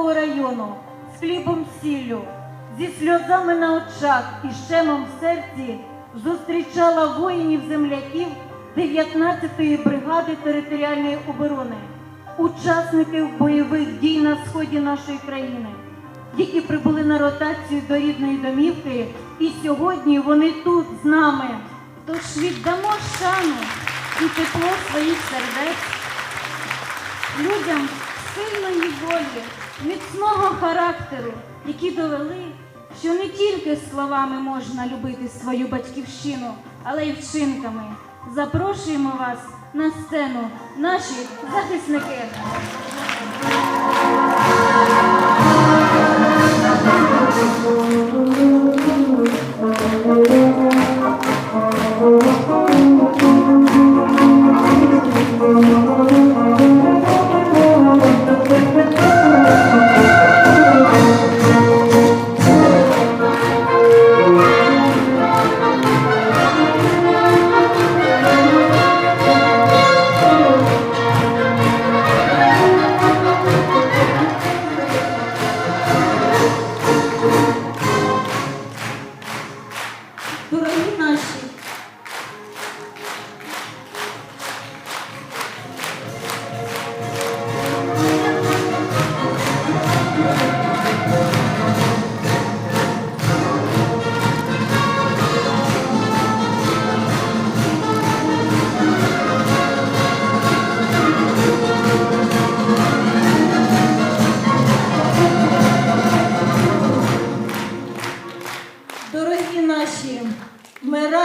Бобринського району з хлібом сіллю, зі сльозами на очах і щемом в серці зустрічала воїнів-земляків 19-ї бригади територіальної оборони, учасників бойових дій на сході нашої країни, які прибули на ротацію до рідної домівки, і сьогодні вони тут з нами. Тож віддамо шану і тепло своїх сердець людям сильної волі, міцного характеру, які довели, що не тільки словами можна любити свою батьківщину, але й вчинками. Запрошуємо вас на сцену, наші захисники. Дорогі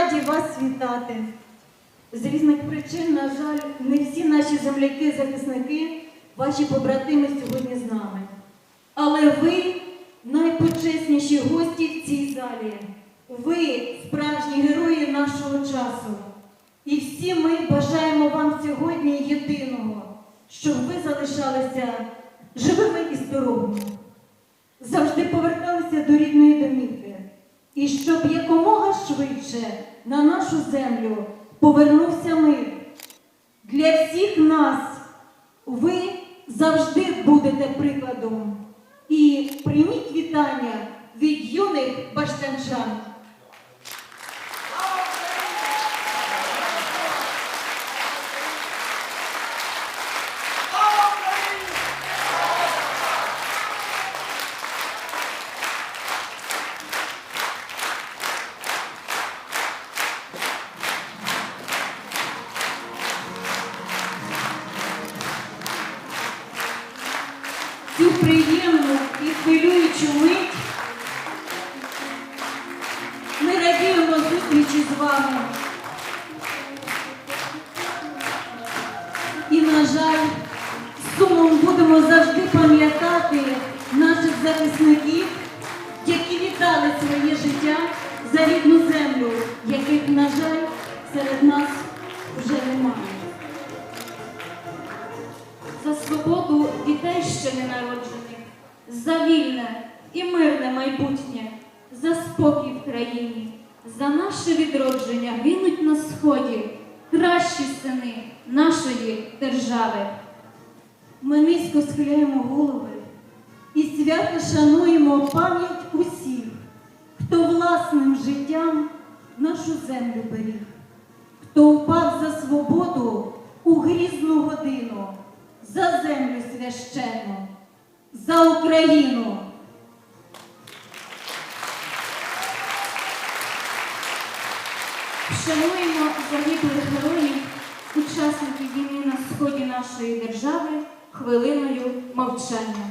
раді вас вітати. З різних причин, на жаль, не всі наші земляки-захисники, ваші побратими сьогодні з нами. Але ви найпочесніші гості в цій залі. Ви справжні герої нашого часу. І всі ми бажаємо вам сьогодні єдиного, щоб ви залишалися живими і здоровими завжди домівки. І щоб якомога швидше на нашу землю повернувся мир. Для всіх нас ви завжди будете прикладом. І прийміть вітання від юних баштанчан. Цю приємну і хвилюючу мить ми радіємо зустрічі з вами. І, на жаль, з сумом будемо завжди пам'ятати наших захисників, які віддали своє життя за рідну землю, яких, на жаль, серед нас за вільне і мирне майбутнє, за спокій в країні, за наше відродження гинуть на сході кращі сини нашої держави. Ми низько схиляємо голови і свято шануємо пам'ять усіх, хто власним життям нашу землю беріг, хто впав за свободу у грізну годину, за землю священну, за Україну. Вшануємо загиблих героїв, учасників війни на сході нашої держави хвилиною мовчання.